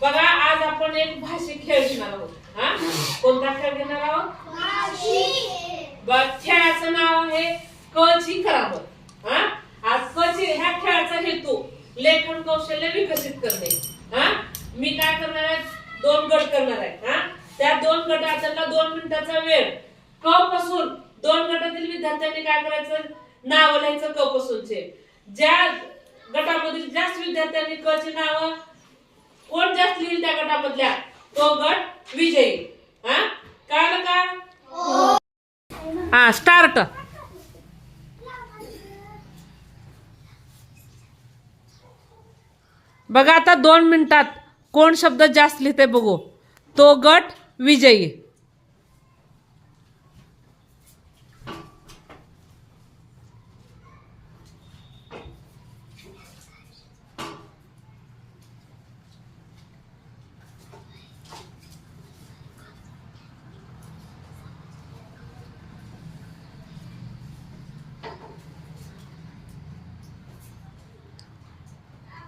बघा आज आपण एक भाषिक खेळ घेणार आहोत. हा? कोणता खेळ घेणार आहोत? बर खेळाचं नाव आहे कची करावं. हा? आज कची ह्या खेळाचा हेतू लेखन कौशल्य विकसित करणे. हा? मी काय करणार आहे? दोन गट करणार आहे. हा? त्या दोन त्यांना दोन मिनिटाचा वेळ. क पासून दोन गटातील विद्यार्थ्यांनी काय करायचं? नाव लिहायचं क पासूनचे ज्या गटामधील जास्त विद्यार्थ्यांनी क ची नावं कोण जास्त लिहिल त्या गटामधल्या? तो गट विजयी. हा? कळलं का? हा स्टार्ट बघा आता दोन मिनिटात कोण शब्द जास्त लिहिते बघू. तो गट विजयी.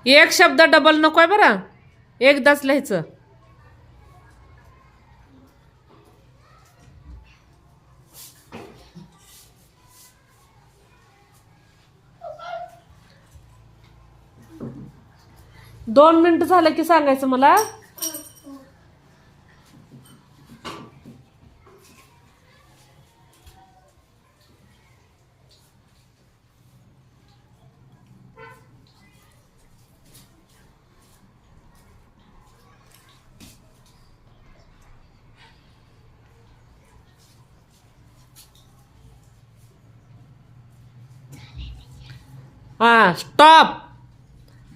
एक शब्द डबल नको आहे बरं. एकदाच लिहायचं. दोन मिनिट झालं की सांगायचं मला. हा स्टॉप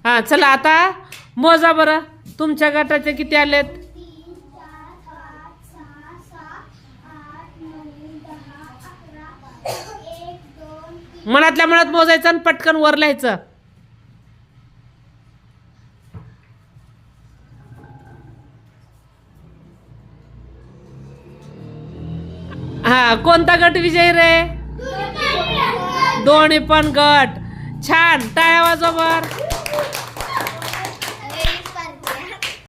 हा चला आता. मोजा बरं. तुमच्या गटाचे किती आलेत? मनातल्या मनात मोजायचं आणि पटकन वर लिहायचं. हा कोणता गट विजयी रे? दोन्ही पण गट. छान टाळ्या